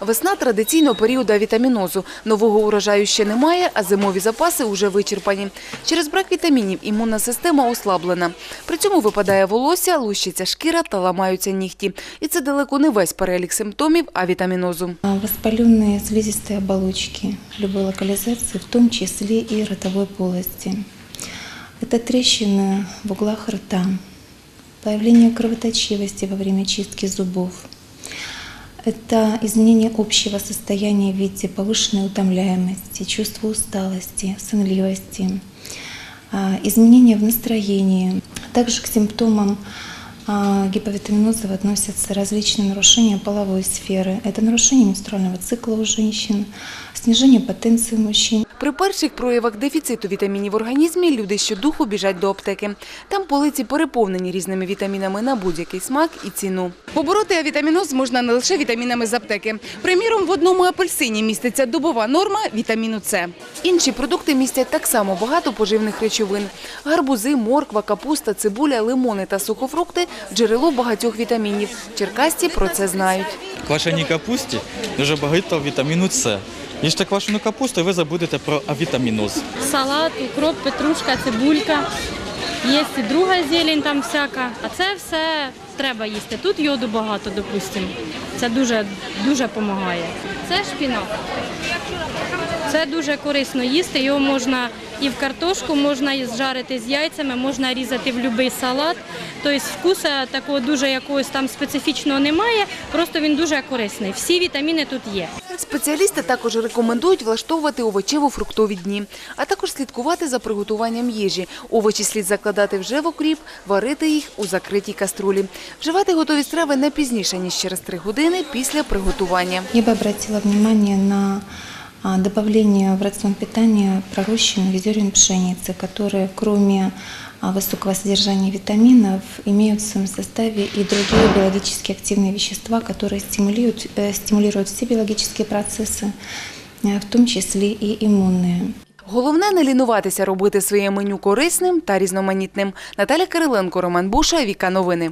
Весна традиційно період авітамінозу. Нового урожаю ще немає, а зимові запаси уже вичерпані. Через брак вітамінів імунна система ослаблена. При цьому випадає волосся, лущиться шкіра та ламаються нігті. І це далеко не весь перелік симптомів авітамінозу. А Воспаленные слизистые оболочки любой локализации, в том числе и ротовой полости. Это трещины в углах рта, появление кровоточивости во время чистки зубов. Это изменение общего состояния в виде повышенной утомляемости, чувства усталости, сонливости, а, изменения в настроении. Также к симптомам а, гиповитаминоза относятся различные нарушения половой сферы. Это нарушение менструального цикла у женщин, снижение потенции мужчин, При перших проявах дефіциту вітамінів в організмі люди щодуху біжать до аптеки. Там полиці переповнені різними вітамінами на будь-який смак і ціну. Побороти авітаміноз можна не лише вітамінами з аптеки. Приміром, в одному апельсині міститься добова норма вітаміну С. Інші продукти містять так само багато поживних речовин. Гарбузи, морква, капуста, цибуля, лимони та сухофрукти – джерело багатьох вітамінів. Черкасці про це знають. Квашеній капусті дуже багато вітаміну С. Їжте квашену капусту, і ви забудете про авітаміноз. салат, укроп, петрушка, цибулька. Є і друга зелень там всяка. А це все треба їсти. Тут йоду багато, допустимо. Це дуже дуже допомагає. Це шпінат. Це дуже корисно їсти. Його можна і в картошку, можна зжарити з яйцями, можна різати в будь-який салат. Тобто вкусу такого дуже якогось там специфічного немає, просто він дуже корисний. Всі вітаміни тут є. Спеціалісти також рекомендують влаштовувати овочево-фруктові дні, а також слідкувати за приготуванням їжі. Овочі слід закладати вже в окріп, варити їх у закритій каструлі. Вживати готові страви не пізніше, ніж через 3 години після приготування. Я бы обратила внимание на добавление в рацион питания пророщенных зерен пшеницы, которые кроме а, высокого содержания витаминов имеют в своем составе и другие биологически активные вещества, которые стимулируют, э, стимулируют все биологические процессы, э, в том числе и иммунные. Головне не лінуватися робити своє меню корисним та різноманітним. Наталя Кириленко, Роман Буша, Віка Новини.